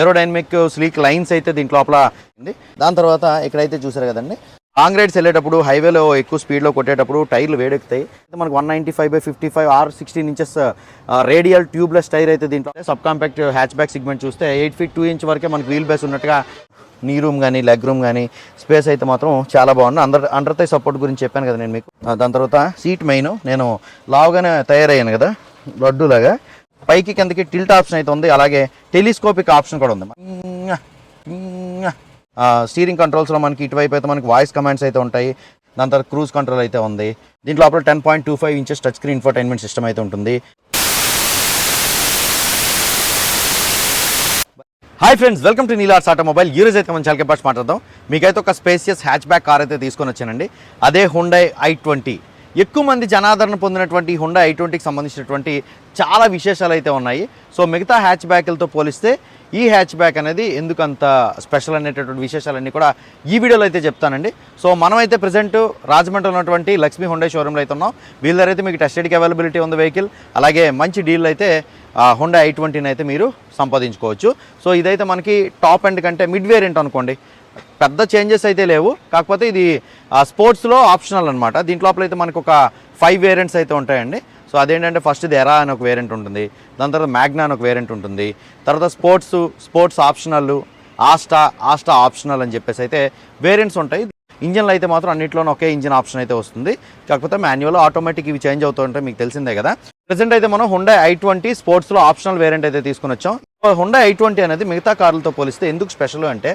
Aerodynamic sleek lines అయితే దీంట్లో లోపల ఉంది. దాని తర్వాత ఇక్కడైతే చూసారు కదండి. లాంగ్ రైడ్స్ వెళ్ళేటప్పుడు హైవేలో ఎక్కువ స్పీడ్లో కొట్టేటప్పుడు టైర్లు వేడెక్కుతాయి. అయితే మనకు one ninety five by fifty five R sixteen inches radial tubeless tyre అయితే దీంట్లో sub compact hatchback segment చూస్తే ఎయిట్ ఫీట్ టూ ఇంచ్ వరకే మనకి వీల్ బేస్ ఉన్నట్టుగా నీ రూమ్ కానీ లెగ్ రూమ్ కానీ స్పేస్ అయితే మాత్రం చాలా బాగుంది. అందర్ అండర్ సపోర్ట్ గురించి చెప్పాను కదా నేను మీకు. దాని తర్వాత సీట్ మెయిన్ నేను లావుగానే తయారయ్యాను కదా లడ్డూలాగా. పైకి కిందకి టిల్ట్ ఆప్షన్ అయితే ఉంది. అలాగే టెలిస్కోపిక్ ఆప్షన్ కూడా ఉంది. స్టీరింగ్ కంట్రోల్స్లో మనకి ఇటువైపు అయితే మనకి వాయిస్ కమాండ్స్ అయితే ఉంటాయి. దాని తర్వాత క్రూజ్ కంట్రోల్ అయితే ఉంది. దీంట్లో అప్పుడు ten point two five inches touch screen infotainment system అయితే ఉంటుంది. Hi friends welcome to Neelars automobile ఈ రోజు అయితే మనం చాలా పాటు మాట్లాడదాం. మీకైతే ఒక స్పేసియస్ హ్యాచ్ బ్యాక్ కార్ అయితే తీసుకొని వచ్చానండి. అదే హుండై ఐ ట్వంటీ ఎక్కువ మంది జనాదరణ పొందినటువంటి హుండా ఐ ట్వంటీకి సంబంధించినటువంటి చాలా విశేషాలు అయితే ఉన్నాయి. సో మిగతా హ్యాచ్ బ్యాక్లతో పోలిస్తే ఈ హ్యాచ్ బ్యాక్ అనేది ఎందుకంత స్పెషల్ అనేటటువంటి విశేషాలన్నీ కూడా ఈ వీడియోలో అయితే చెప్తానండి. సో మనమైతే ప్రజెంట్ రాజమండ్రిలో ఉన్నటువంటి లక్ష్మీ హుండే షోరూంలో అయితే ఉన్నాం. వీళ్ళ దగ్గర అయితే మీకు టెస్ట్ రైడ్కి అవైలబిలిటీ ఉంది వెహికల్ అలాగే మంచి డీల్ అయితే హుండా ఐ ట్వంటీని అయితే మీరు సంపాదించుకోవచ్చు. సో ఇదైతే మనకి టాప్ ఎండ్ కంటే మిడ్ వేరియంట్ అనుకోండి. పెద్ద చేంజెస్ అయితే లేవు. కాకపోతే ఇది స్పోర్ట్స్లో ఆప్షనల్ అనమాట దీంట్లో అయితే మనకు ఒక ఫైవ్ వేరియంట్స్ అయితే ఉంటాయండి. సో అదేంటంటే ఫస్ట్ ఇది ఎరా అని ఒక వేరియంట్ ఉంటుంది. దాని తర్వాత మ్యాగ్నా అని ఒక వేరియంట్ ఉంటుంది. తర్వాత sports sports optional Asta Asta optional అని చెప్పేసి అయితే వేరియంట్స్ ఉంటాయి. ఇంజన్లు అయితే మాత్రం అన్నింటిలోనూ ఒకే ఇంజిన్ ఆప్షన్ అయితే వస్తుంది. కాకపోతే మాన్యువల్ ఆటోమేటిక్ ఇవి చేంజ్ అవుతూ ఉంటాయి. మీకు తెలిసిందే కదా. ప్రజెంట్ అయితే మనం హుండా ఐ ట్వంటీ స్పోర్ట్స్లో ఆప్షనల్ వేరియంట్ అయితే తీసుకుని వచ్చాం. హుండా ఐ ట్వంటీ అనేది మిగతా కార్లతో పోలిస్తే ఎందుకు స్పెషల్ అంటే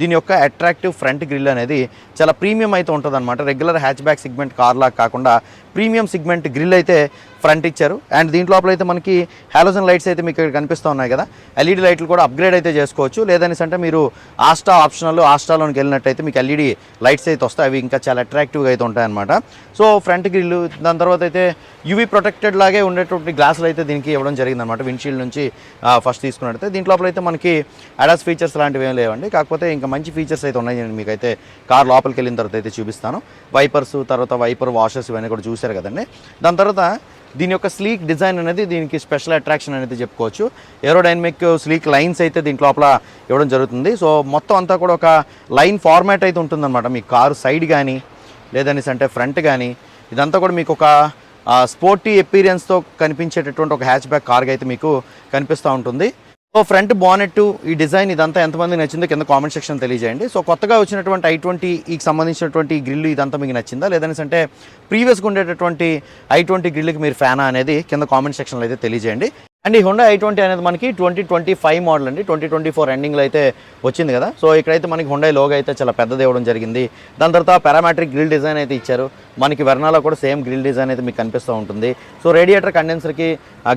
దీని యొక్క అట్రాక్టివ్ ఫ్రంట్ గ్రిల్ అనేది చాలా ప్రీమియం అయితే ఉంటుంది అనమాట రెగ్యులర్ హ్యాచ్ బ్యాక్ సిగ్మెంట్ కార్లా కాకుండా ప్రీమియం సిగ్మెంట్ గ్రిల్ అయితే ఫ్రంట్ ఇచ్చారు. అండ్ దీంట్లో అయితే మనకి హాలోజన్ లైట్స్ అయితే మీకు ఇక్కడ కనిపిస్తూ ఉన్నాయి కదా. ఎల్ఈడి లైట్లు కూడా అప్గ్రేడ్ అయితే చేసుకోవచ్చు. లేదనేసి అంటే మీరు ఆస్టా ఆప్షనల్ ఆస్టాలోకి వెళ్ళినట్టయితే మీకు ఎల్ఈడి లైట్స్ అయితే వస్తాయి. అవి ఇంకా చాలా అట్రాక్టివ్గా అయితే ఉంటాయన్నమాట. సో ఫ్రంట్ గ్రిల్ దాని తర్వాత అయితే యూవీ ప్రొటెక్టెడ్ లాగే ఉండేటువంటి గ్లాసులు అయితే దీనికి ఇవ్వడం జరిగిందనమాట విండ్షీల్డ్ నుంచి ఫస్ట్ తీసుకున్నట్టయితే దీంట్లో అయితే మనకి అడాస్ ఫీచర్స్ లాంటివి ఏం లేవండి. కాకపోతే ఇంకా మంచి ఫీచర్స్ అయితే ఉన్నాయి. నేను మీకైతే కార్ లోపలికి వెళ్ళిన తర్వాత అయితే చూపిస్తాను. వైపర్స్ తర్వాత వైపర్ వాషర్స్ ఇవన్నీ కూడా చూశారు కదండి. దాని తర్వాత దీని యొక్క స్లీక్ డిజైన్ అనేది దీనికి స్పెషల్ అట్రాక్షన్ అనేది చెప్పుకోవచ్చు. ఏరోడైనమిక్ స్లీక్ లైన్స్ అయితే దీంట్ లోపల ఇవ్వడం జరుగుతుంది. సో మొత్తం అంతా కూడా ఒక లైన్ ఫార్మాట్ అయితే ఉంటుందన్నమాట. మీ కారు సైడ్ కానీ లేదనేసి అంటే ఫ్రంట్ కానీ ఇదంతా కూడా మీకు ఒక స్పోర్టీ ఎపీరియన్స్తో కనిపించేటటువంటి ఒక హ్యాచ్ బ్యాక్ కార్గా అయితే మీకు కనిపిస్తూ ఉంటుంది. సో ఫ్రంట్ బానెట్ ఈ డిజైన్ ఇదంతా ఎంతమంది నచ్చిందో కింద కామెంట్ సెక్షన్ తెలియజేయండి. సో కొత్తగా వచ్చినటువంటి ఐ ట్వంటీ సంబంధించినటువంటి గ్రిల్ ఇదంతా మీకు నచ్చిందా? లేదనేసి అంటే ప్రీవియస్గా ఉండేటటువంటి ఐ ట్వంటీ గ్రిల్కి మీరు ఫ్యానా అనేది కింద కామెంట్ సెక్షన్లో అయితే తెలియజేయండి. అండ్ ఈ హుండా ఐ ట్వంటీ అనేది మనకి ట్వంటీ ట్వంటీ ఫైవ్ మోడల్ అండి. ట్వంటీ ట్వంటీ ఫోర్ ఎండింగ్లో అయితే వచ్చింది కదా. సో ఇక్కడైతే మనకి హుండై లోగో అయితే చాలా పెద్దది ఇవ్వడం జరిగింది. దాని తర్వాత పారామెట్రిక్ గ్రిల్ డిజైన్ అయితే ఇచ్చారు. మనకి వెర్నాలో కూడా సేమ్ గ్రిల్ డిజైన్ అయితే మీకు కనిపిస్తూ ఉంటుంది. సో రేడియేటర్ కండెన్సర్కి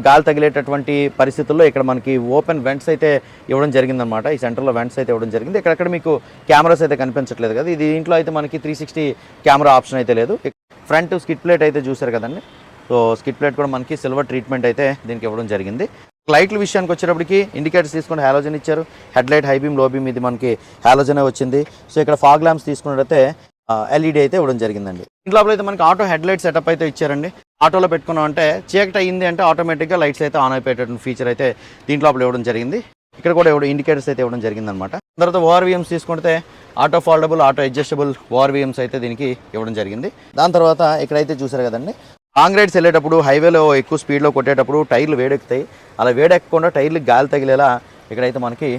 గాలి తగిలేటటువంటి పరిస్థితుల్లో ఇక్కడ మనకి ఓపెన్ వెంట్స్ అయితే ఇవ్వడం జరిగిందనమాట ఈ సెంటర్లో వెంట్స్ అయితే ఇవ్వడం జరిగింది. ఇక్కడక్కడ మీకు కెమెరాస్ అయితే కనిపించట్లేదు కదా. ఇది దీంట్లో అయితే మనకి త్రీ సిక్స్టీ కెమెరా ఆప్షన్ అయితే లేదు. ఫ్రంట్ స్కిట్ ప్లేట్ అయితే చూసారు కదండి. సో స్కిట్ ప్లేట్ కూడా మనకి సిల్వర్ ట్రీట్మెంట్ అయితే దీనికి ఇవ్వడం జరిగింది. లైట్ల విషయానికి వచ్చేటప్పటికి ఇండికేటర్స్ తీసుకుంటే హాలోజన్ ఇచ్చారు. హెడ్ లైట్ హై బీమ్లో బీమ్ ఇది మనకి హాలోజనే వచ్చింది. సో ఇక్కడ ఫాగ్ ల్యాంప్స్ తీసుకున్నట్టయితే ఎల్ఈడి అయితే ఇవ్వడం జరిగిందండి. ఇంట్లో అయితే మనకి ఆటో హెడ్ లైట్ సెటప్ అయితే ఇచ్చారండి. ఆటోలో పెట్టుకున్నాం అంటే చీకటి అయింది అంటే ఆటోమేటిక్గా లైట్స్ అయితే ఆన్ అయిపోయేటటువంటి ఫీచర్ అయితే దీంట్లో ఇవ్వడం జరిగింది. ఇక్కడ కూడా ఇవ్వడం ఇండికేటర్స్ అయితే ఇవ్వడం జరిగిందనమాట తర్వాత ఓఆర్వీఎంస్ తీసుకుంటే auto foldable auto adjustable ORVMs అయితే దీనికి ఇవ్వడం జరిగింది. దాని తర్వాత ఇక్కడైతే చూసారు కదండి. లాంగ్ రైడ్స్ వెళ్ళేటప్పుడు హైవేలో ఎక్కువ స్పీడ్లో కొట్టేటప్పుడు టైర్లు వేడెక్కుతాయి. అలా వేడెక్కకుండా టైర్లు గాలి తగిలేలా ఇక్కడైతే మనకి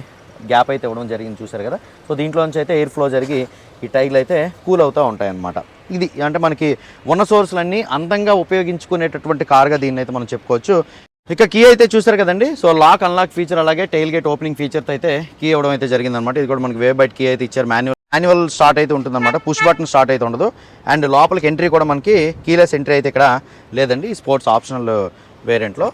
గ్యాప్ అయితే ఇవ్వడం జరిగింది చూసారు కదా. సో దీంట్లో నుంచి అయితే ఎయిర్ ఫ్లో జరిగి ఈ టైర్లు అయితే కూల్ అవుతూ ఉంటాయి అన్నమాట ఇది అంటే మనకి ఉన్న సోర్స్లన్నీ అందంగా ఉపయోగించుకునేటటువంటి కార్గా దీన్ని అయితే మనం చెప్పుకోవచ్చు. ఇక కీ అయితే చూసారు కదండి. సో లాక్ అన్లాక్ ఫీచర్ అలాగే టైల్ గేట్ ఓపెనింగ్ ఫీచర్తో అయితే కీ ఇవ్వడం అయితే జరిగిందనమాట ఇది కూడా మనకి వే బైట్ కీ అయితే ఇచ్చారు. మాన్యువల్ మాన్యువల్ స్టార్ట్ అయితే ఉంటుందన్నమాట. పుష్ బటన్ స్టార్ట్ అయితే ఉండదు. అండ్ లోపలికి ఎంట్రీ కూడా మనకి కీలెస్ ఎంట్రీ అయితే ఇక్కడ లేదండి. స్పోర్ట్స్ ఆప్షనల్ వేరియంట్లో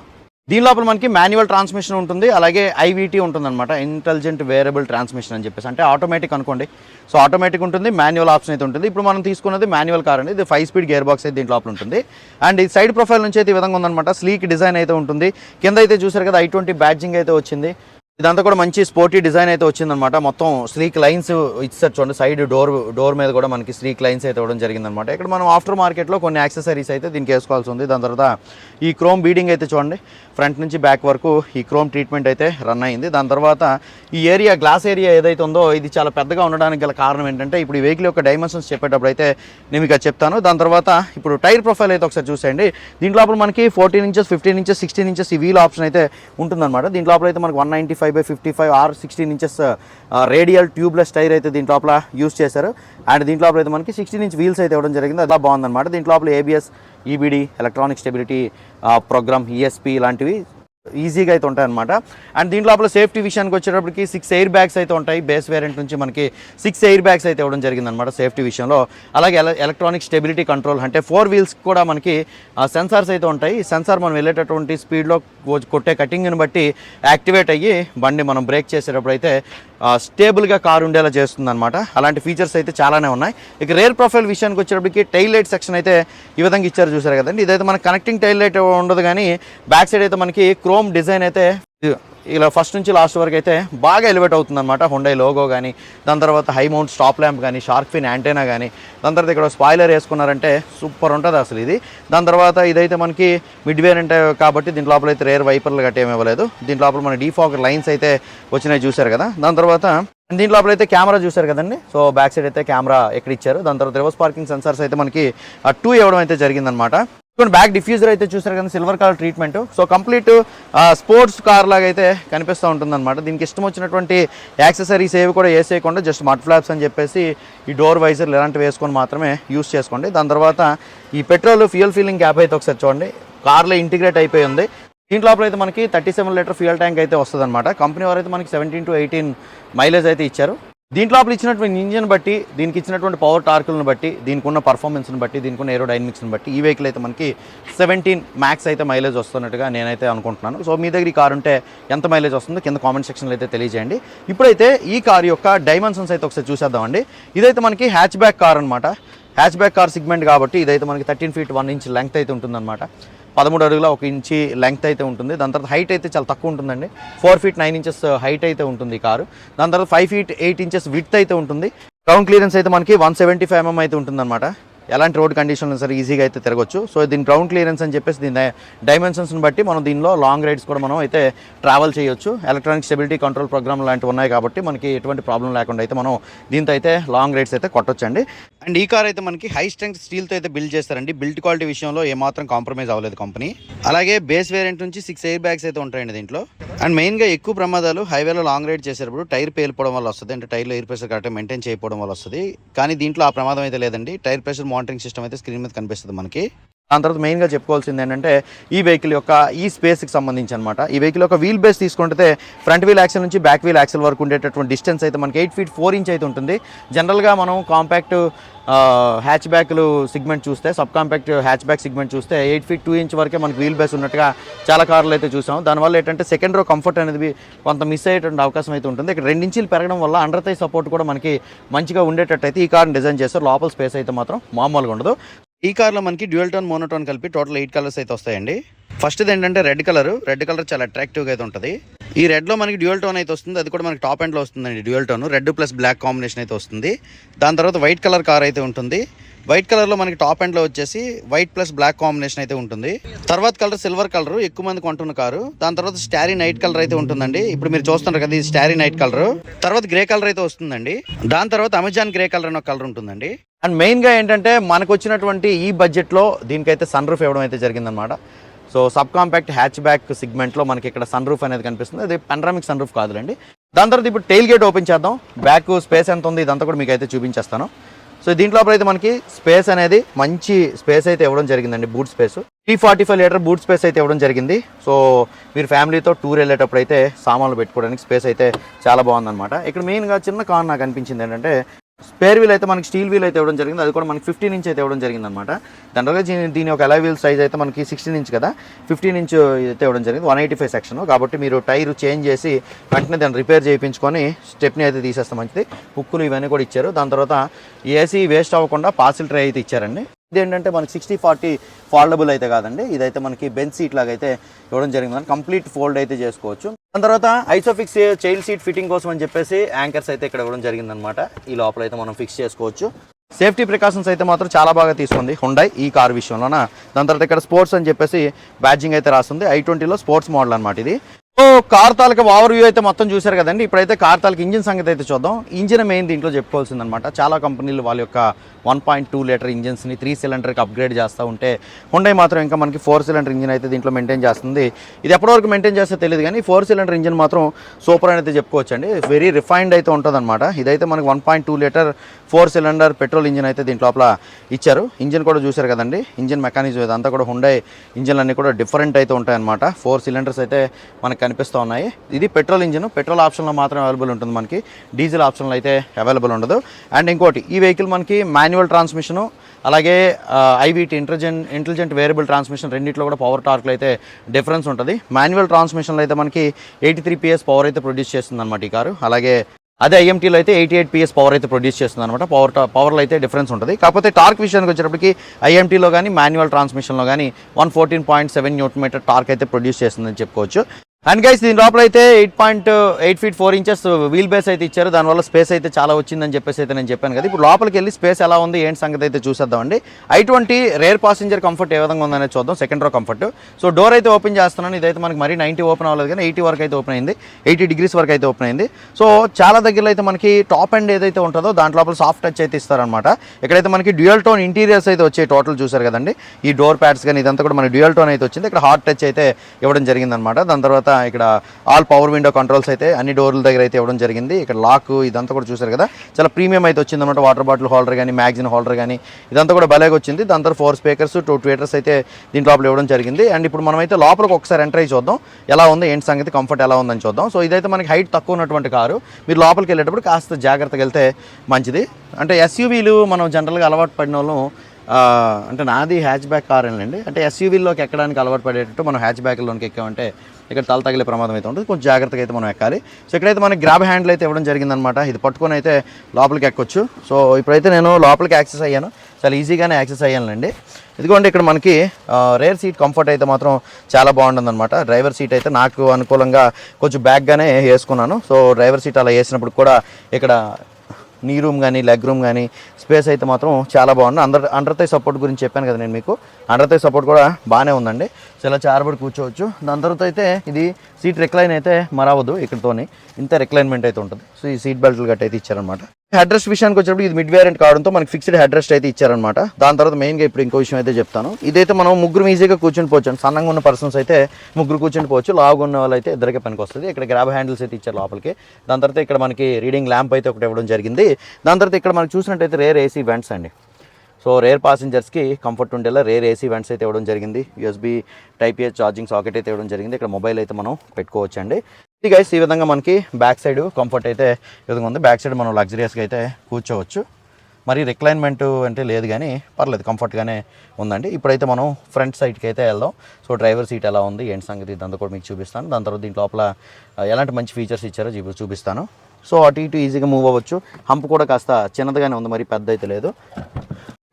దీని లోపల మనకి మాన్యువల్ ట్రాన్స్మిషన్ ఉంటుంది. అలాగే ఐవీటీ ఉంటుందన్నమాట. ఇంటెలిజెంట్ వేరబుల్ ట్రాన్స్మిషన్ అని చెప్పేసి. అంటే ఆటోమేటిక్ అనుకోండి. సో ఆటోమేటిక్ ఉంటుంది. మాన్యువల్ ఆప్షన్ అయితే ఉంటుంది. ఇప్పుడు మనం తీసుకున్నది మాన్యువల్ కార్ అండి. ఇది ఫైవ్ స్పీడ్ గేర్ బాక్స్ అయితే దీంట్లో లోపల ఉంటుంది. అండ్ ఈ సైడ్ ప్రొఫైల్ నుంచి అయితే ఈ విధంగా ఉందన్నమాట. స్లీక్ డిజైన్ అయితే ఉంటుంది. కింద అయితే చూసారు కదా ఐ ట్వంటీ బ్యాడ్జింగ్ అయితే వచ్చింది. ఇదంతా కూడా మంచి స్పోర్టీ డిజైన్ అయితే వచ్చిందనమాట మొత్తం స్లీక్ లైన్స్ ఇచ్చారు చూడండి. సైడ్ డోర్ డోర్ మీద కూడా మనకి స్లీక్ లైన్స్ అయితే ఇవ్వడం జరిగిందనమాట ఇక్కడ మనం ఆఫ్టర్ మార్కెట్లో కొన్ని యాక్సెసరీస్ అయితే దీనికి వేసుకోవాల్సి ఉంది. దాని తర్వాత ఈ క్రోమ్ బీడింగ్ అయితే చూడండి. ఫ్రంట్ నుంచి బ్యాక్ వరకు ఈ క్రోమ్ ట్రీట్మెంట్ అయితే రన్ అయింది. దాని తర్వాత ఈ ఏరియా గ్లాస్ ఏరియా ఏదైతే ఉందో ఇది చాలా పెద్దగా ఉండడానికి గల కారణం ఏంటంటే ఇప్పుడు ఈ వెహికల్ యొక్క డైమెన్షన్స్ చెప్పేటప్పుడు అయితే నేను మీకు చెప్తాను. దాని తర్వాత ఇప్పుడు టైర్ ప్రొఫైల్ అయితే ఒకసారి చూసేయండి. దీంట్లో మనకి fourteen inches fifteen inches sixteen inches ఈ వీల్ ఆప్షన్ అయితే ఉంటుందన్నమాట. దీంట్లో లోపల అయితే మనకి one ninety five by fifty five R sixteen inches radial tubeless tyre అయితే దీంట్లో లోపల యూస్ చేశారు. అండ్ దీంట్లో లోపల అయితే మనకి సిక్స్టీన్ ఇంచ్ వీల్స్ అయితే ఇవ్వడం జరిగింది. అలా బాగుందన్నమాట. దీంట్లో లోపల ABS EBD electronic stability program ESP ఇలాంటివి ఈజీగా అయితే ఉంటాయి అనమాట అండ్ దీని లోపల సేఫ్టీ విషయానికి వచ్చేటప్పటికి సిక్స్ ఎయిర్ బ్యాగ్స్ అయితే ఉంటాయి. బేస్ వేరియంట్ నుంచి మనకి సిక్స్ ఎయిర్ బ్యాగ్స్ అయితే ఇవ్వడం జరిగింది అనమాట సేఫ్టీ విషయంలో. అలాగే ఎల- ఎలక్ట్రానిక్ స్టెబిలిటీ కంట్రోల్ అంటే ఫోర్ వీల్స్ కూడా మనకి సెన్సార్స్ అయితే ఉంటాయి. సెన్సార్ మనం వెళ్ళేటటువంటి స్పీడ్లో కొట్టే కటింగ్ని బట్టి యాక్టివేట్ అయ్యి బండి మనం బ్రేక్ చేసేటప్పుడు అయితే స్టేబుల్గా కారు ఉండేలా చేస్తుంది అనమాట అలాంటి ఫీచర్స్ అయితే చాలానే ఉన్నాయి. ఇక రేర్ ప్రొఫైల్ విషయానికి వచ్చేటప్పటికి టైల్ లైట్ సెక్షన్ అయితే ఈ విధంగా ఇచ్చారు చూసారు కదండి. ఇదైతే మనకి కనెక్టింగ్ టైల్ లైట్ ఉండదు కానీ బ్యాక్ సైడ్ అయితే మనకి క్రోమ్ డిజైన్ అయితే ఇలా ఫస్ట్ నుంచి లాస్ట్ వరకు అయితే బాగా ఎలివేట్ అవుతుంది అనమాట హుండై లోగో కానీ దాని తర్వాత హై మౌంట్ స్టాప్ ల్యాంప్ కానీ షార్క్ ఫిన్ యాంటైనా కానీ దాని తర్వాత ఇక్కడ స్పాయిలర్ వేసుకున్నారంటే సూపర్ ఉంటుంది అసలు ఇది. దాని తర్వాత ఇదైతే మనకి మిడ్ అంటే కాబట్టి దీని లోపల అయితే రేర్ వైపర్లు గట్టి ఏమి ఇవ్వలేదు. దీంట్లో లోపల మన డీఫాక్ లైన్స్ అయితే వచ్చినాయి చూశారు కదా. దాని తర్వాత దీని లోపల అయితే కెమెరా చూశారు కదండి. సో బ్యాక్ సైడ్ అయితే కెమెరా ఎక్కడ ఇచ్చారు. దాని తర్వాత రివర్స్ పార్కింగ్ సెన్సార్స్ అయితే మనకి టూ ఇవ్వడం అయితే జరిగిందనమాట చూడండి బ్యాక్ డిఫ్యూజర్ అయితే చూసారు కదా silver colour treatment so complete sports car లాగా అయితే కనిపిస్తూ ఉంటుంది అనమాట దీనికి ఇష్టం వచ్చినటువంటి యాక్సెసరీస్ ఏవి కూడా వేసేయకుండా జస్ట్ మడ్ ఫ్లాప్స్ అని చెప్పేసి ఈ డోర్ వైజర్ ఇలాంటివి వేసుకొని మాత్రమే యూస్ చేసుకోండి. దాని తర్వాత ఈ పెట్రోల్ ఫ్యూయల్ ఫీలింగ్ క్యాప్ అయితే ఒకసారి చూడండి. కార్లో ఇంటిగ్రేట్ అయిపోయి ఉంది. దీంట్లో లోపల అయితే మనకి thirty seven litre fuel tank అయితే వస్తుంది అనమాట కంపెనీ వారు అయితే మనకి సెవెంటీన్ టు ఎయిటీన్ మైలేజ్ అయితే ఇచ్చారు. దీంట్లో ఇచ్చినటువంటి ఇంజిన్ బట్టి దీనికి ఇచ్చినటువంటి పవర్ టార్కులను బట్టి దీనికి ఉన్న పర్ఫార్మెన్స్ని బట్టి దీనికి ఉన్న ఏరోడైనమిక్స్ని బట్టి ఈ వెహికల్ అయితే మనకి సెవెంటీన్ మ్యాక్స్ అయితే మైలేజ్ వస్తున్నట్టుగా నేనైతే అనుకుంటున్నాను. సో మీ దగ్గర ఈ కార్ ఉంటే ఎంత మైలేజ్ వస్తుందో కింద కామెంట్ సెక్షన్లో అయితే తెలియజేయండి. ఇప్పుడైతే ఈ కార్ యొక్క డైమెన్షన్స్ అయితే ఒకసారి చూసేద్దామండి. ఇదైతే మనకి హ్యాచ్ బ్యాక్ కార్ అనమాట హ్యాచ్ బ్యాక్ కార్ సిగ్మెంట్ కాబట్టి ఇదైతే మనకి thirteen feet one inch length అయితే ఉంటుందన్నమాట. పదమూడు అడుగుల ఒక ఇంచి లెంగ్త్ అయితే ఉంటుంది. దాని తర్వాత హైట్ అయితే చాలా తక్కువ ఉంటుందండి. Four feet nine inches height అయితే ఉంటుంది ఈ కారు. దాని తర్వాత five feet eight inches width అయితే ఉంటుంది. గ్రౌండ్ క్లియరెన్స్ అయితే మనకి వన్ సెవెంటీ ఫైవ్ ఎంఎం అయితే ఉంటుందన్నమాట. ఎలాంటి రోడ్ కండిషన్లు సరే ఈజీగా అయితే తిరగొచ్చు. సో దీని గ్రౌండ్ క్లియరెన్స్ అని చెప్పేసి దీని డైమెన్షన్స్ని బట్టి మనం దీనిలో లాంగ్ రైడ్స్ కూడా మనం అయితే ట్రావెల్ చేయొచ్చు. ఎలక్ట్రానిక్ స్టెబిలిటీ కంట్రోల్ ప్రోగ్రామ్ లాంటివి ఉన్నాయి కాబట్టి మనకి ఎటువంటి ప్రాబ్లం లేకుండా అయితే మనం దీంతో అయితే లాంగ్ రైడ్స్ అయితే కొట్టొచ్చండి. అండ్ ఈ కార్ అయితే మనకి హై స్ట్రెంగ్త్ స్టీల్తో అయితే బిల్డ్ చేస్తారండి. బిల్డ్ క్వాలిటీ విషయంలో ఏమాత్రం కాంప్రమైజ్ అవ్వలేదు కంపెనీ అలాగే బేస్ వేరియంట్ నుంచి సిక్స్ ఎయిర్ బ్యాగ్స్ అయితే ఉంటాయండి దీంట్లో. అండ్ మెయిన్గా ఎక్కువ ప్రమాదాలు హైవేలో లాంగ్ రైడ్ చేసేటప్పుడు టైర్ పేలిపోవడం వల్ల వస్తుంది. అంటే టైర్లో ఎయిర్ ప్రెషర్ కరెక్ట్గా మెయింటైన్ చేయకపోవడం వల్ల వస్తుంది. కానీ దీంట్లో ఆ ప్రమాదం అయితే లేదండి. టైర్ ప్రెషర్ మానిటరింగ్ సిస్టమ్ అయితే స్క్రీన్ మీద కనిపిస్తుంది మనకి. దాని తర్వాత మెయిన్గా చెప్పుకోవాల్సింది ఏంటంటే ఈ వెహికల్ యొక్క ఈ స్పేస్కి సంబంధించి అనమాట ఈ వెహికల్ యొక్క వీల్ బేస్ తీసుకుంటే ఫ్రంట్ వీల్ యాక్సెల్ నుంచి బ్యాక్ వీల్ యాక్సెల్ వరకు ఉండేటటువంటి డిస్టెన్స్ అయితే మనకి ఎయిట్ ఫీట్ ఫోర్ ఇంచ్ అయితే ఉంటుంది. జనరల్గా మనం కాంపాక్ట్ హ్యాచ్ బ్యాక్లు సిగ్మెంట్ చూస్తే sub compact hatchback segment చూస్తే ఎయిట్ ఫీట్ టూ ఇంచ్ వరకే మనకి వీల్ బేస్ ఉన్నట్టుగా చాలా కార్లు అయితే చూసాం. దానివల్ల ఏంటంటే సెకండ్ రో కంఫర్ట్ అనేది కొంత మిస్ అయ్యేటువంటి అవకాశం అయితే ఉంటుంది. ఇక్కడ రెండు ఇంచులు పెరగడం వల్ల అండర్ సపోర్ట్ కూడా మనకి మంచిగా ఉండేటట్టు అయితే ఈ కార్ని డిజైన్ చేస్తారు లోపల స్పేస్ అయితే మాత్రం మామూలుగా ఉండదు. ఈ కార్లో మనకి డ్యూయల్ టోన్ మోనోటోన్ కలిపి టోటల్ ఎయిట్ కలర్స్ అయితే వస్తాయండి. ఫస్ట్ ఏంటంటే రెడ్ కలర్. రెడ్ కలర్ చాలా అట్రాక్టివ్గా అయితే ఉంటుంది. ఈ రెడ్లో మనకి డ్యూయల్ టోన్ అయితే వస్తుంది. అది కూడా మనకి టాప్ ఎండ్లో వస్తుందండి dual tone red plus black combination అయితే వస్తుంది. దాని తర్వాత వైట్ కలర్ కార్ అయితే ఉంటుంది. వైట్ కలర్లో మనకి టాప్ ఎండ్లో వచ్చేసి వైట్ ప్లస్ బ్లాక్ కాంబినేషన్ అయితే ఉంటుంది. తర్వాత కలర్ సిల్వర్ కలర్ ఎక్కువ మంది కొంటున్న కారు. దాని తర్వాత స్టారీ నైట్ కలర్ అయితే ఉంటుందండి. ఇప్పుడు మీరు చూస్తున్నారు కదా ఇది స్టారీ నైట్ కలర్ తర్వాత గ్రే కలర్ అయితే వస్తుందండి. దాని తర్వాత అమెజాన్ గ్రే కలర్ అనే కలర్ ఉంటుందండి. అండ్ మెయిన్గా ఏంటంటే మనకు వచ్చినటువంటి ఈ బడ్జెట్లో దీనికైతే సన్ రూఫ్ ఇవ్వడం అయితే జరిగిందనమాట so sub compact hatchback సిగ్మెంట్లో మనకి ఇక్కడ సన్ రూఫ్ అనేది కనిపిస్తుంది. అది పెన్రామిక్ సన్ రూఫ్ కాదులండి. దాని తర్వాత ఇప్పుడు టైల్ గేట్ ఓపెన్ చేద్దాం. బ్యాక్ స్పేస్ ఎంత ఉంది? ఇదంతా కూడా మీకు అయితే చూపించేస్తాను. సో దీంట్లో అయితే మనకి స్పేస్ అనేది మంచి స్పేస్ అయితే ఇవ్వడం జరిగిందండి boot space three forty five litre boot space అయితే ఇవ్వడం జరిగింది. సో మీరు ఫ్యామిలీతో టూర్ వెళ్ళేటప్పుడు అయితే సామాన్లు పెట్టుకోవడానికి స్పేస్ అయితే చాలా బాగుందన్నమాట. ఇక్కడ మెయిన్గా చిన్న కాన్ నాకు అనిపించింది ఏంటంటే స్పేర్ వీల్ అయితే మనకి స్టీల్ వీల్ అయితే ఇవ్వడం జరిగింది. అది కూడా మనకి ఫిఫ్టీన్ ఇంచ్ అయితే ఇవ్వడం జరిగింది అనమాట జనరల్గా దీని దీని ఒక అలా వీల్ సైజ్ అయితే మనకి సిక్స్టీన్ ఇంచ్ కదా ఫిఫ్టీన్ ఇంచ్ అయితే ఇవ్వడం జరిగింది. వన్ ఎయిటీ ఫైవ్ సెక్షన్ కాబట్టి మీరు టైర్ చేంజ్ చేసి వెంటనే దాన్ని రిపేర్ చేయించుకొని స్టెప్ని అయితే తీసేస్తే మంచిది. హుక్కులు ఇవన్నీ కూడా ఇచ్చారు. దాని తర్వాత ఏసీ వేస్ట్ అవ్వకుండా పాసిల్ ట్రే అయితే ఇచ్చారండి. ఇది ఏంటంటే మనకి సిక్స్టీ ఫార్టీ ఫోల్డబుల్ అయితే కాదండి. ఇదైతే మనకి బెంచ్ సీట్ లాగా అయితే ఇవ్వడం జరిగింది. కంప్లీట్ ఫోల్డ్ అయితే చేసుకోవచ్చు. దాని తర్వాత ఐసోఫిక్స్ చైల్డ్ సీట్ ఫిట్టింగ్ కోసం అని చెప్పేసి యాంకర్స్ అయితే ఇక్కడ ఇవ్వడం జరిగిందనమాట ఈ లోపల అయితే మనం ఫిక్స్ చేసుకోవచ్చు. సేఫ్టీ ప్రికాషన్స్ అయితే మాత్రం చాలా బాగా తీసుకుంది హుండై ఈ కార్ విషయంలోన? దాని తర్వాత ఇక్కడ స్పోర్ట్స్ అని చెప్పేసి బ్యాడ్జింగ్ అయితే రాస్తుంది. ఐ ట్వంటీలో స్పోర్ట్స్ మోడల్ అనమాట ఇది. సో కార్ ఓవర్ వ్యూ అయితే మొత్తం చూశారు కదండి. ఇప్పుడైతే కార్తాలకు ఇంజిన్ సంగతి అయితే చూద్దాం. ఇంజిన్ మెయిన్ దీంట్లో చెప్పుకోవాల్సిందనమాట. చాలా కంపెనీలు వాళ్ళ యొక్క వన్ పాయింట్ టూ లీటర్ ఇంజిన్స్ని త్రీ సిలిండర్కి అప్గ్రేడ్ చేస్తూ ఉంటే హుండై మాత్రం ఇంకా మనకి ఫోర్ సిలిండర్ ఇంజిన్ అయితే దీంట్లో మెయింటైన్ చేస్తుంది. ఇది ఎప్పటివరకు మెయింటైన్ చేస్తే తెలియదు కానీ ఫోర్ సిలిండర్ ఇంజిన్ మాత్రం సూపర్ అని అయితే చెప్పుకోవచ్చు అండి వెరీ రిఫైన్డ్ అయితే ఉంటుందన్నమాట ఇదైతే మనకి one point two litre four cylinder petrol engine అయితే దీంట్లో లోపల ఇచ్చారు. ఇంజిన్ కూడా చూశారు కదండి. ఇంజిన్ మెకానిజం ఇదంతా కూడా హుండై ఇంజిన్లు అన్నీ కూడా డిఫరెంట్ అయితే ఉంటాయన్నమాట. ఫోర్ సిలిండర్స్ అయితే మనకు కనిపిస్తూ ఉన్నాయి. ఇది పెట్రోల్ ఇంజిన్. పెట్రోల్ ఆప్షన్లో మాత్రం అవైలబుల్ ఉంటుంది మనకి. డీజిల్ ఆప్షన్లో అయితే అవైలబుల్ ఉండదు. అండ్ ఇంకోటి ఈ వెహికల్ మనకి మాన్యువల్ ట్రాన్స్మిషను అలాగే IVT intelligent intelligent variable transmission రెండింటిలో కూడా పవర్ టార్క్లు అయితే డిఫరెన్స్ ఉంటుంది. మాన్యువల్ ట్రాన్స్మిషన్లో అయితే మనకి ఎయిటీ త్రీ పిఎస్ పవర్ అయితే ప్రొడ్యూస్ చేస్తుంది అనమాట ఈ కారు. అలాగే అదే ఐఎంటీలో అయితే ఎయిటీ ఎయిట్ పిఎస్ పవర్ అయితే ప్రొడ్యూస్ చేస్తుంది అనమాట పవర్ పవర్లో అయితే డిఫరెన్స్ ఉంటుంది. కాకపోతే టార్క్ విషయానికి వచ్చేటప్పటికి ఐఎంటీలో కానీ మాన్యువల్ ట్రాన్స్మిషన్లో కానీ one fourteen point seven newton metre torque అయితే ప్రొడ్యూస్ చేస్తుందని చెప్పుకోవచ్చు. అండ్ గైస్ దీని లోపల అయితే eight point eight feet four inches wheel base అయితే ఇచ్చారు. దానివల్ల స్పేస్ అయితే చాలా వచ్చిందని చెప్పేసి అయితే నేను చెప్పాను కదా. ఇప్పుడు లోపలికి వెళ్ళి స్పేస్ ఎలా ఉంది ఏంటి సంగతి అయితే చూసేద్దామండి. I twenty rear passenger comfort ఏ విధంగా ఉందనేది చూద్దాం. Second row comfort so door అయితే ఓపెన్ చేస్తున్నాను. ఇదైతే మనకి మరీ నైంటీ ఓపెన్ అవ్వలేదు కానీ ఎయిటీ వరకు అయితే ఓపెన్ అయింది. ఎయిటీ డిగ్రీస్ వరకు అయితే ఓపెన్ అయింది. సో చాలా దగ్గరలో అయితే మనకి టాప్ అండ్ ఏదైతే ఉంటుందో దాంట్లో లోపల సాఫ్ట్ టచ్ అయితే ఇస్తారనమాట ఇక్కడైతే మనకి డ్యూయల్ టోన్ ఇంటీరియర్స్ అయితే వచ్చాయి టోటల్ చూసారు కదండి. ఈ డోర్ ప్యాడ్స్ కానీ ఇదంతా కూడా మనకి డ్యూయల్ టోన్ అయితే వచ్చింది. ఇక్కడ హార్ట్ టచ్ అయితే ఇవ్వడం జరిగిందనమాట దాని తర్వాత ఇక్కడ ఆల్ పవర్ విండో కంట్రోల్స్ అయితే అన్ని డోర్ల దగ్గర అయితే ఇవ్వడం జరిగింది. ఇక్కడ లాక్ ఇదంతా కూడా చూసారు కదా. చాలా ప్రీమియం అయితే వచ్చింది అనమాట వాటర్ బాటిల్ హోల్డర్ కానీ మ్యాగజిన్ హోల్డర్ కానీ ఇదంతా కూడా భలేగా వచ్చింది. దాని తర్వాత ఫోర్ స్పీకర్స్ టూ ట్వీటర్స్ అయితే దీని లోపల ఇవ్వడం జరిగింది. అండ్ ఇప్పుడు మనం అయితే లోపలికి ఒకసారి ఎంటర్ అయి చూద్దాం. ఎలా ఉంది? ఏంటి సంగతి? కంఫర్ట్ ఎలా ఉందని చూద్దాం. సో ఇదైతే మనకి హైట్ తక్కువ ఉన్నటువంటి కారు. మీరు లోపలికి వెళ్ళేటప్పుడు కాస్త జాగ్రత్తగా వెళ్తే మంచిది. అంటే ఎస్యూవీలు మనం జనరల్గా అలవాటు పడిన వాళ్ళం అంటే నాది హ్యాచ్ బ్యాక్ కార్ అండి అంటే ఎస్యూవీల్లోకి ఎక్కడానికి అలవాటు పడేటట్టు మనం హ్యాచ్ బ్యాక్లోనికి ఎక్కామంటే ఇక్కడ తల తగిలే ప్రమాదం అయితే ఉంటుంది. కొంచెం జాగ్రత్తగా అయితే మనం ఎక్కాలి. సో ఇక్కడైతే మనకి గ్రాబ్ హ్యాండిల్ అయితే ఇవ్వడం జరిగిందనమాట ఇది పట్టుకొని అయితే లోపలికి ఎక్కొచ్చు. సో ఇప్పుడైతే నేను లోపలికి యాక్సెస్ అయ్యాను. చాలా ఈజీగానే యాక్సెస్ అయ్యానండి ఇదిగోండి ఇక్కడ మనకి రేర్ సీట్ కంఫర్ట్ అయితే మాత్రం చాలా బాగుంటుందన్నమాట. డ్రైవర్ సీట్ అయితే నాకు అనుకూలంగా కొంచెం బ్యాక్గానే వేసుకున్నాను. సో డ్రైవర్ సీట్ అలా వేసినప్పుడు కూడా ఇక్కడ నీ రూమ్ కానీ లెగ్ రూమ్ కానీ స్పేస్ అయితే మాత్రం చాలా బాగుంది. అండర్ అండర్తై సపోర్ట్ గురించి చెప్పాను కదా నేను మీకు. అండర్తై సపోర్ట్ కూడా బాగానే ఉందండి. చాలా చారబడి కూర్చోవచ్చు. దాని తర్వాత అయితే ఇది సీట్ రిక్లైన్ అయితే మరవదు ఇక్కడతోని. ఇంత రిక్లైన్మెంట్ అయితే ఉంటుంది. సో ఈ సీట్ బెల్ట్లు గట్టి అయితే ఇచ్చారనమాట హెడ్ రెస్ట్ విషయానికి వచ్చినప్పుడు ఇది మిడ్ వేరియంట్ కావడంతో మనకి ఫిక్స్డ్ హెడ్ రెస్ట్ అయితే ఇచ్చారనమాట దాని తర్వాత మెయిన్గా ఇప్పుడు ఇంకో విషయం అయితే చెప్తాను. ఇదైతే మనం ముగ్గురు ఈజీగా కూర్చొని పోవచ్చు. సన్నంగా ఉన్న పర్సన్స్ అయితే ముగ్గురు కూర్చొని పోవచ్చు. లావుగా ఉన్న వాళ్ళు అయితే ఇద్దరికే పనికి వస్తుంది ఇక్కడ గ్రాబ్ హ్యాండిల్స్ అయితే ఇచ్చారు లోపలికి. దాని తర్వాత ఇక్కడ మనకి రీడింగ్ ల్యాంప్ అయితే ఒకటి ఇవ్వడం జరిగింది. దాని తర్వాత ఇక్కడ మనకి చూసినట్టయితే రేర్ ఏసీ వెంట్స్ అండి. సో రేర్ పాసింజర్స్కి కంఫర్ట్ ఉండేలా రేర్ ఏసీ వెంట్స్ అయితే ఇవ్వడం జరిగింది. USB type A charging socket అయితే ఇవ్వడం జరిగింది. ఇక్కడ మొబైల్ అయితే మనం పెట్టుకోవచ్చు అండి ఇది గైస్ ఈ విధంగా మనకి బ్యాక్ సైడ్ కంఫర్ట్ అయితే ఈ విధంగా ఉంది. బ్యాక్ సైడ్ మనం లగ్జరియస్గా అయితే కూర్చోవచ్చు. మరి రిక్లైన్మెంట్ అంటే లేదు కానీ పర్లేదు కంఫర్ట్గానే ఉందండి. ఇప్పుడైతే మనం ఫ్రంట్ సైడ్కి అయితే వెళ్దాం. సో డ్రైవర్ సీట్ ఎలా ఉంది ఏంటి సంగతి ఇదంతా కూడా మీకు చూపిస్తాను. దాని తర్వాత దీంట్ లోపల ఎలాంటి మంచి ఫీచర్స్ ఇచ్చారో చూపి చూపిస్తాను. సో అటు ఇటు ఈజీగా మూవ్ అవ్వచ్చు. హంప్ కూడా కాస్త చిన్నదిగానే ఉంది మరి పెద్ద అయితే లేదు.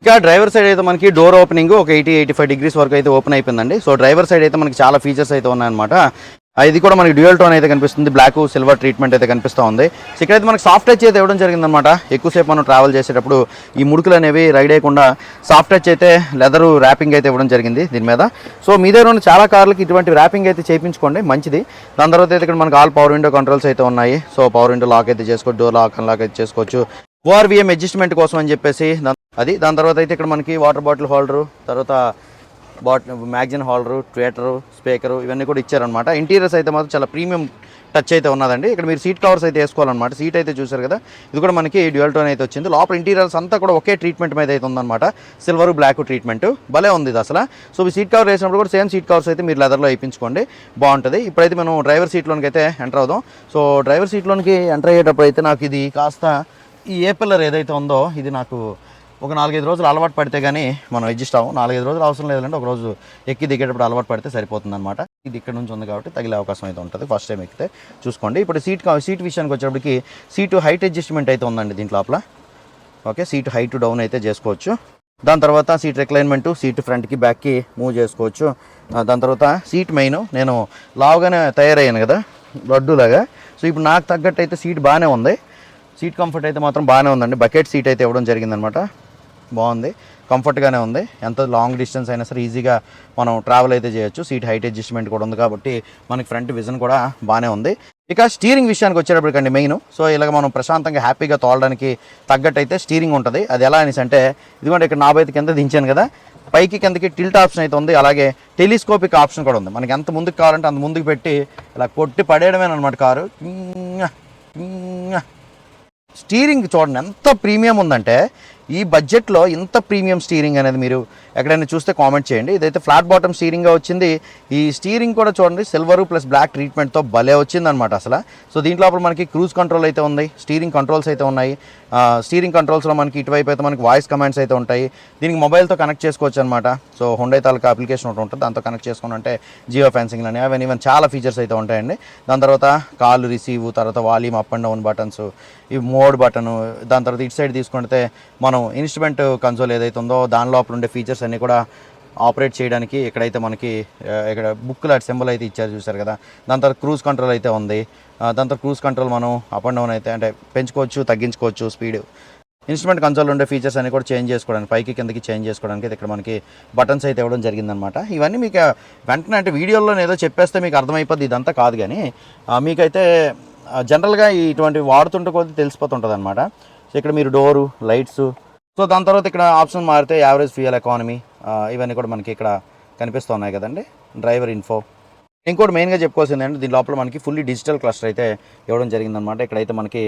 ఇంకా డ్రైవర్ సైడ్ అయితే మనకి డోర్ ఓపెనింగ్ ఒక ఎయిటీ ఎయిటీ ఫైవ్ డిగ్రీస్ వరకు అయితే ఓపెన్ అయిపోయిందండి. సో డ్రైవర్ సైడ్ అయితే మనకి చాలా ఫీచర్స్ అయితే ఉన్నాయన్నమాట. ఇది కూడా మనకి డ్యూయల్ టోన్ అయితే కనిపిస్తుంది. బ్లాక్ సిల్వర్ ట్రీట్మెంట్ అయితే కనిపిస్తూ ఉంది. ఇక్కడైతే మనకి సాఫ్ట్ టచ్ అయితే ఇవ్వడం జరిగిందనమాట ఎక్కువసేపు మనం ట్రావెల్ చేసేటప్పుడు ఈ ముడుకులు అనేవి రైడ్ అయ్యకుండా సాఫ్ట్ టచ్ అయితే లెదర్ ర్యాపింగ్ అయితే ఇవ్వడం జరిగింది దీని మీద. సో మీ దగ్గర ఉన్న చాలా కార్లకి ఇటువంటి ర్యాపింగ్ అయితే చేయించుకోండి. మంచిది. దాని తర్వాత అయితే ఇక్కడ మనకి ఆల్ పవర్ విండో కంట్రోల్స్ అయితే ఉన్నాయి. సో పవర్ విండో లాక్ అయితే చేసుకోవచ్చు డోర్ లాక్ అన్లాక్ అయితే చేసుకోవచ్చు. ఓఆర్వీఎం అడ్జస్ట్మెంట్ కోసం అని చెప్పేసి అది దాని తర్వాత అయితే ఇక్కడ మనకి వాటర్ బాటిల్ హోల్డరు తర్వాత బాట్ మ్యాగజైన్ హోల్డరు ట్వేటరు స్పీకరు ఇవన్నీ కూడా ఇచ్చారనమాట ఇంటీరియర్స్ అయితే మాత్రం చాలా ప్రీమియం టచ్ అయితే ఉన్నదండి. ఇక్కడ మీరు సీట్ కవర్స్ అయితే వేసుకోవాలన్నమాట. సీట్ అయితే చూసారు కదా? ఇది కూడా మనకి డ్యూయల్ టోన్ అయితే వచ్చింది. లోపల ఇంటీరియర్స్ అంతా కూడా ఒకే ట్రీట్మెంట్ మీద అయితే ఉందన్నమాట. సిల్వర్ బ్లాక్ ట్రీట్మెంట్ భలే ఉంది ఇది అసలు. సో ఈ సీట్ కవర్ వేసినప్పుడు కూడా సేమ్ సీట్ కవర్స్ అయితే మీరు లెదర్లో వేయించుకోండి. బాగుంటుంది. ఇప్పుడైతే మనం డ్రైవర్ సీట్లోనికి అయితే ఎంటర్ అవుదాం. సో డ్రైవర్ సీట్లోనికి ఎంటర్ అయ్యేటప్పుడు అయితే నాకు ఇది కాస్త ఈ ఏ పిల్లర్ ఏదైతే ఉందో ఇది నాకు ఒక నాలుగైదు రోజులు అలవాటు పడితే కానీ మనం అడ్జస్ట్ అవ్వం. నాలుగైదు రోజులు అవసరం లేదంటే ఒక రోజు ఎక్కి దిగేటప్పుడు అలవాటు పడితే సరిపోతుంది అనమాట ఇది ఇక్కడ నుంచి ఉంది కాబట్టి తగిలే అవకాశం అయితే ఉంటుంది. ఫస్ట్ టైం ఎక్కితే చూసుకోండి. ఇప్పుడు సీట్ సీట్ విషయానికి వచ్చేటప్పటికి సీటు హైట్ అడ్జస్ట్మెంట్ అయితే ఉందండి దీంట్లో లోపల. ఓకే సీటు హైట్ డౌన్ అయితే చేసుకోవచ్చు. దాని తర్వాత సీట్ రిక్లైన్మెంట్ సీట్ ఫ్రంట్కి బ్యాక్కి మూవ్ చేసుకోవచ్చు. దాని తర్వాత సీట్ మెయిన్ నేను లావుగానే తయారయ్యాను కదా లడ్డూలాగా. సో ఇప్పుడు నాకు తగ్గట్టు అయితే సీట్ బాగానే ఉంది. సీట్ కంఫర్ట్ అయితే మాత్రం బాగానే ఉందండి. బకెట్ సీట్ అయితే ఇవ్వడం జరిగిందనమాట బాగుంది. కంఫర్ట్గానే ఉంది. ఎంత లాంగ్ డిస్టెన్స్ అయినా సరే ఈజీగా మనం ట్రావెల్ అయితే చేయొచ్చు. సీట్ హైట్ అడ్జస్ట్మెంట్ కూడా ఉంది కాబట్టి మనకి ఫ్రంట్ విజన్ కూడా బాగానే ఉంది. ఇక స్టీరింగ్ విషయానికి వచ్చేటప్పటికండి మెయిన్. సో ఇలాగ మనం ప్రశాంతంగా హ్యాపీగా తోలడానికి తగ్గట్టు అయితే స్టీరింగ్ ఉంటుంది. అది ఎలా అనేసి అంటే ఇదిగోండి ఇక్కడ నాబైతే కింద దించాను కదా. పైకి కిందకి టిల్ట్ ఆప్షన్ అయితే ఉంది. అలాగే టెలిస్కోపిక్ ఆప్షన్ కూడా ఉంది. మనకి ఎంత ముందుకు కావాలంటే అంత ముందుకు పెట్టి ఇలా కొట్టి పడేయడమేనమాట కారు. స్టీరింగ్ చూడండి ఎంత ప్రీమియం ఉందంటే ఈ బడ్జెట్లో ఇంత ప్రీమియం స్టీరింగ్ అనేది మీరు ఎక్కడైనా చూస్తే కామెంట్ చేయండి. ఇదైతే ఫ్లాట్ బాటమ్ స్టీరింగ్గా వచ్చింది. ఈ స్టీరింగ్ కూడా చూడండి సిల్వర్ ప్లస్ బ్లాక్ ట్రీట్మెంట్తో భలే వచ్చిందనమాట అసలు. సో దీంట్లో అప్పుడు మనకి క్రూజ్ కంట్రోల్ అయితే ఉంది స్టీరింగ్ కంట్రోల్స్ అయితే ఉన్నాయి. స్టీరింగ్ కంట్రోల్స్లో మనకి ఇటువైపు అయితే మనకి వాయిస్ కమాండ్స్ అయితే ఉంటాయి. దీనికి మొబైల్తో కనెక్ట్ చేసుకోవచ్చు అనమాట సో హుండై తాలూకా అప్లికేషన్ ఒకటి ఉంటుంది దాంతో కనెక్ట్ చేసుకుని అంటే జియో ఫెన్సింగ్ అని అవన్నీ ఇవన్నీ చాలా ఫీచర్స్ అయితే ఉంటాయండి. దాని తర్వాత కాల్ రిసీవ్ తర్వాత volume up and down buttons ఈ మోడ్ బటన్ దాని తర్వాత ఇటు సైడ్ తీసుకుంటే మనం ఇన్స్ట్రుమెంట్ కన్సోల్ ఏదైతే ఉందో దాని లోపల ఉండే ఫీచర్స్ అన్నీ కూడా ఆపరేట్ చేయడానికి ఇక్కడైతే మనకి ఇక్కడ బుక్ లాంటి సింబల్ అయితే ఇచ్చారు చూసారు కదా. దాని తర్వాత క్రూజ్ కంట్రోల్ అయితే ఉంది. దాని తర్వాత క్రూజ్ కంట్రోల్ మనం అప్ అండ్ డౌన్ అయితే అంటే పెంచుకోవచ్చు తగ్గించుకోవచ్చు స్పీడ్. ఇన్స్ట్రుమెంట్ కన్సోల్ ఉండే ఫీచర్స్ అన్ని కూడా చేంజ్ చేసుకోవడానికి పైకి కిందకి చేంజ్ చేసుకోవడానికి అయితే ఇక్కడ మనకి బటన్స్ అయితే ఇవ్వడం జరిగిందనమాట ఇవన్నీ మీకు వెంటనే అంటే వీడియోలో ఏదో చెప్పేస్తే మీకు అర్థమైపోద్ది ఇదంతా కాదు కానీ మీకైతే జనరల్గా ఇటువంటి వాడుతుంటే కొద్ది తెలిసిపోతుంటుంది అనమాట సో ఇక్కడ మీరు డోరు లైట్స్ సో దాని తర్వాత ఇక్కడ ఆప్షన్ మారితే యావరేజ్ ఫ్యూయల్ ఎకానమీ ఇవన్నీ కూడా మనకి ఇక్కడ కనిపిస్తూ ఉన్నాయి కదండి. Driver info. ఇంకోటి మెయిన్గా చెప్పుకోవాల్సింది అంటే దీని లోపల మనకి ఫుల్లీ డిజిటల్ క్లస్టర్ అయితే ఇవ్వడం జరిగిందనమాట ఇక్కడైతే మనకి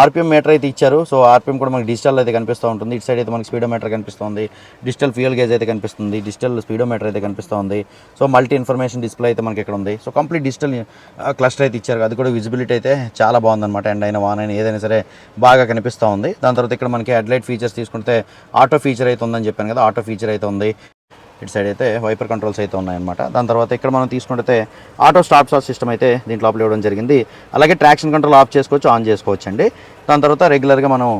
ఆర్పిఎం మీటర్ అయితే ఇచ్చారు. సో ఆర్పిఎం కూడా మనకి డిజిటల్ అయితే కనిపిస్తూ ఉంటుంది. ఇటు సైడ్ అయితే మనకి స్పీడో మీటర్ కనిపిస్తుంది డిజిటల్ ఫ్యూయల్ గేజ్ అయితే కనిపిస్తుంది. డిజిటల్ స్పీడో మీటర్ అయితే కనిపిస్తూ ఉంది. సో మల్టీ ఇన్ఫర్మేషన్ డిస్ప్లే అయితే మనకి ఇక్కడ ఉంది. సో కంప్లీట్ డిజిటల్ క్లస్టర్ అయితే ఇచ్చారు. అది కూడా విజిబిలిటీ అయితే చాలా బాగుందన్నమాట. ఎండ్ అయినా వాన్ అయినా ఏదైనా సరే బాగా కనిపిస్తూ ఉంది. దాని తర్వాత ఇక్కడ మనకి హెడ్లైట్ ఫీచర్స్ తీసుకుంటే ఆటో ఫీచర్ అయితే ఉందని చెప్పాను కదా ఆటో ఫీచర్ అయితే ఉంది. ఇటు సైడ్ అయితే వైపర్ కంట్రోల్స్ అయితే ఉన్నాయన్నమాట. దాని తర్వాత ఇక్కడ మనం తీసుకుంటే ఆటో స్టాప్ స్టార్ట్ సిస్టమ్ అయితే దీంట్లో లోపల ఇవ్వడం జరిగింది. అలాగే ట్రాక్షన్ కంట్రోల్ ఆఫ్ చేసుకోవచ్చు ఆన్ చేసుకోవచ్చు అండి దాని తర్వాత రెగ్యులర్గా మనం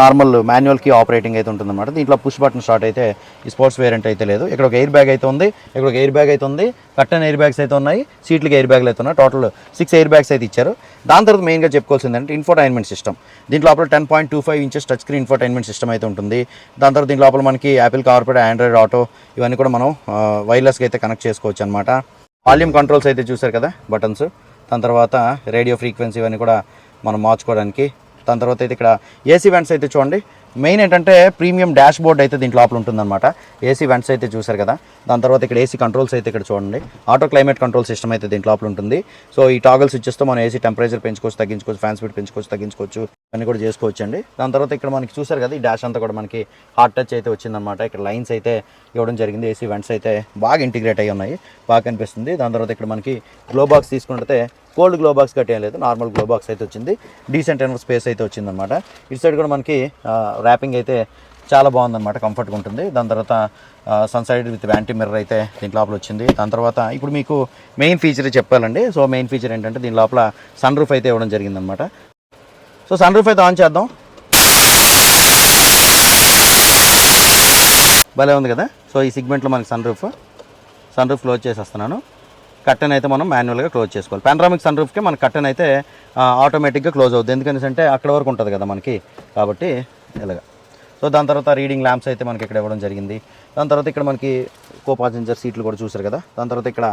నార్మల్ మాన్యువల్ కీ ఆపరేటింగ్ అయితే ఉంటుందన్నమాట. దీంట్లో పుష్ బటన్ స్టార్ట్ అయితే ఈ స్పోర్ట్స్ వేరియంట్ అయితే లేదు. ఇక్కడ ఒక ఎయిర్ బ్యాగ్ అయితే ఉంది. ఇక్కడ ఒక ఎయిర్ బ్యాగ్ అయితే ఉంది. కట్టన్ ఎయిర్ బ్యాగ్స్ అయితే ఉన్నాయి. సీట్లకి ఎయిర్ బ్యాగ్లు అయితే ఉన్నాయి. టోటల్ సిక్స్ ఎయిర్ బ్యాగ్స్ అయితే ఇచ్చారు. దాని తర్వాత మెయిన్గా చెప్పుకోవాల్సింది అంటే ఇన్ఫోటైన్మెంట్ సిస్టమ్. దీంట్లో లోపల ten point two five inches touch screen infotainment system అయితే ఉంటుంది. దాని తర్వాత దీని లోపల మనకి యాపిల్ కార్పొరేట్ ఆండ్రాయిడ్ ఆటో ఇవన్నీ కూడా మనం వైర్లెస్గా అయితే కనెక్ట్ చేసుకోవచ్చు అనమాట వాల్యూమ్ కంట్రోల్స్ అయితే చూసారు కదా బటన్స్. దాని తర్వాత రేడియో ఫ్రీక్వెన్సీ ఇవన్నీ కూడా మనం మార్చుకోవడానికి దాని తర్వాత అయితే ఇక్కడ ఏసీ వెంట్స్ అయితే చూడండి. మెయిన్ ఏంటంటే ప్రీమియం డాష్ బోర్డ్ అయితే దీంట్లో లోపల ఉంటుందన్నమాట. ఏసీ వెంట్స్ అయితే చూసారు కదా. దాని తర్వాత ఇక్కడ ఏసీ కంట్రోల్స్ అయితే ఇక్కడ చూడండి. ఆటో క్లైమేట్ కంట్రోల్ సిస్టమ్ అయితే దీంట్లో లోపల ఉంటుంది. సో ఈ టాగల్స్ ఇచ్చేస్తే మనం ఏసీ టెంపరేచర్ పెంచుకోవచ్చు తగ్గించుకోవచ్చు ఫ్యాన్ స్పీడ్ పెంచుకోవచ్చు తగ్గించుకోవచ్చు అన్ని కూడా చేసుకోవచ్చు అండి దాని తర్వాత ఇక్కడ మనకి చూసారు కదా ఈ డాష్ అంతా కూడా మనకి హార్ట్ టచ్ అయితే వచ్చిందనమాట ఇక్కడ లైన్స్ అయితే ఇవ్వడం జరిగింది. ఏసీ వెంట్స్ అయితే బాగా ఇంటిగ్రేట్ అయ్యి ఉన్నాయి. బాగా కనిపిస్తుంది. దాని తర్వాత ఇక్కడ మనకి గ్లో బాక్స్ తీసుకుంటే కోల్డ్ గ్లో బాక్స్ కట్టేం లేదు నార్మల్ గ్లో బాక్స్ అయితే వచ్చింది. డీసెంట్ అయిన స్పేస్ అయితే వచ్చిందనమాట ఇటు సైడ్ కూడా మనకి ర్యాపింగ్ అయితే చాలా బాగుందన్నమాట కంఫర్ట్గా ఉంటుంది. దాని తర్వాత sun side with vanity mirror అయితే దీని లోపల వచ్చింది. దాని తర్వాత ఇప్పుడు మీకు మెయిన్ ఫీచర్ చెప్పాలండి. సో మెయిన్ ఫీచర్ ఏంటంటే దీని లోపల సన్ రూఫ్ అయితే ఇవ్వడం జరిగిందనమాట సో సన్ రూఫ్ అయితే ఆన్ చేద్దాం. భలే ఉంది కదా? సో ఈ సిగ్మెంట్లో మనకి sun roof sun roof close చేసేస్తున్నాను. కట్టెన్ అయితే మనం మాన్యువల్గా క్లోజ్ చేసుకోవాలి. పానరామిక్ సన్ రూఫ్కి మన కట్టెన్ అయితే ఆటోమేటిక్గా క్లోజ్ అవుతుంది ఎందుకంటే అంటే అక్కడ వరకు ఉంటుంది కదా మనకి. కాబట్టి ఇలాగ. సో దాని తర్వాత రీడింగ్ ల్యాంప్స్ అయితే మనకి ఇక్కడ ఇవ్వడం జరిగింది. దాని తర్వాత ఇక్కడ మనకి కో పాసెంజర్ సీట్లు కూడా చూసారు కదా. దాని తర్వాత ఇక్కడ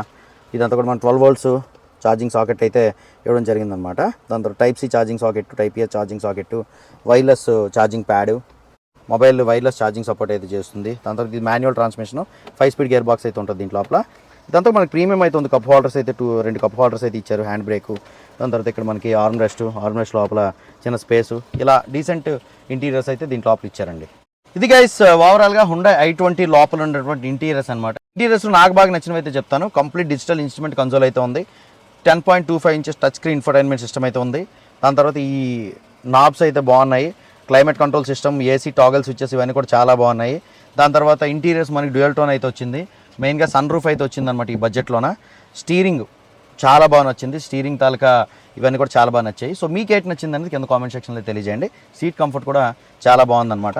ఇదంతా కూడా మన ట్వెల్వ్ వోల్ట్స్ ఛార్జింగ్ సాకెట్ అయితే ఇవ్వడం జరిగిందనమాట దాని తర్వాత type C charging socket type A charging socket wireless charging pad mobile wireless charging support అయితే చేస్తుంది. దాని తర్వాత ఇది manual transmission five speed gear box అయితే ఉంటుంది దీంట్లో లోపల. దాంతో మనకి ప్రీమియం అయితే ఉంది. కప్ హోల్డర్స్ అయితే టూ రెండు కప్ హోల్డర్స్ అయితే ఇచ్చారు. Hand brake. దాని తర్వాత ఇక్కడ మనకి ఆర్మ్ రెస్ట్ ఆర్మ్ రెస్ట్ లోపల చిన్న స్పేసు. ఇలా డీసెంట్ ఇంటీరియర్స్ అయితే దీంట్లో లోపల ఇచ్చారండి. ఇది గైస్ ఓవరాల్గా హుండా ఐ ట్వంటీ లోపల ఉన్నటువంటి ఇంటీరియర్స్ అనమాట ఇంటీరియర్స్ నాకు బాగా నచ్చినవి అయితే చెప్తాను. కంప్లీట్ డిజిటల్ ఇన్స్ట్రుమెంట్ కన్సోల్ అయితే ఉంది. Ten point two five inches touch screen infotainment system అయితే ఉంది. దాని తర్వాత ఈ నాబ్స్ అయితే బాగున్నాయి. Climate control system AC toggle switches ఇవన్నీ కూడా చాలా బాగున్నాయి. దాని తర్వాత ఇంటీరియర్స్ మనకి డ్యూయల్ టోన్ అయితే వచ్చింది. మెయిన్గా సన్ రూఫ్ అయితే వచ్చిందనమాట ఈ బడ్జెట్లోన స్టీరింగ్ చాలా బాగా నచ్చింది. స్టీరింగ్ తాలూకా ఇవన్నీ కూడా చాలా బాగా నచ్చాయి. సో మీకు ఏంటి నచ్చింది అనేది కింద కామెంట్ సెక్షన్లో తెలియజేయండి. సీట్ కంఫర్ట్ కూడా చాలా బాగుందన్నమాట.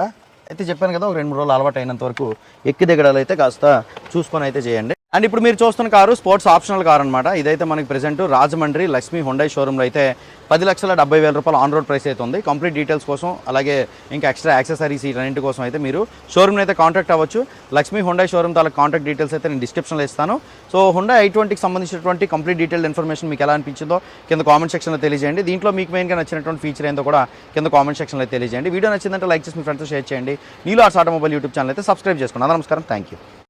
అయితే చెప్పాను కదా ఒక రెండు మూడు రోజులు అలవాటు అయినంత వరకు ఎక్కి దిగడాలు అయితే కాస్త చూసుకొని అయితే చేయండి. అండ్ ఇప్పుడు మీరు చూస్తున్న కారు స్పోర్ట్స్ ఆప్షనల్ కార్ అనమాట ఇదైతే మనకి ప్రెసెంట్ రాజమండ్రి లక్ష్మీ హుండై షోరూంలో అయితే పది లక్షల డెబ్బై వేల రూపాయలు ఆన్ రోడ్ ప్రైస్ అయితే ఉంది. కంప్లీట్ డీటెయిల్స్ కోసం అలాగే ఇంకా ఎక్స్ట్రా యాక్సెసరీస్ వీటన్నింటి కోసం అయితే మీరు షోరూమ్ని అయితే కాంటాక్ట్ అవ్వచ్చు. లక్ష్మీ హుండై షోరూమ్ తాలూకు కాంటాక్ట్ డీటెయిల్స్ అయితే నేను డిస్క్రిప్షన్లో ఇస్తాను. సో హుండా ఐ ట్వంటీకి సంబంధించినటువంటి కంప్లీట్ డీటెయిల్ ఇన్ఫర్మేషన్ మీకు ఎలా అనిపించిందో కింద కామెంట్ సెక్షన్లో తెలియజేయండి. దీంట్లో మీకు మెయిన్గా నచ్చినటువంటి ఫీచర్ ఏందో కూడా కింద కామెంట్ సెక్షన్లో తెలియజేయండి. వీడియో నచ్చిందంటే లైక్ చేసి మీ ఫ్రెండ్స్ షేర్ చేయండి. నీలో ఆర్ట్స్ ఆటోమొబైల్ యూట్యూబ్ ఛానల్ అయితే సబ్స్క్రైబ్ చేసుకోండి. నమస్కారం. Thank you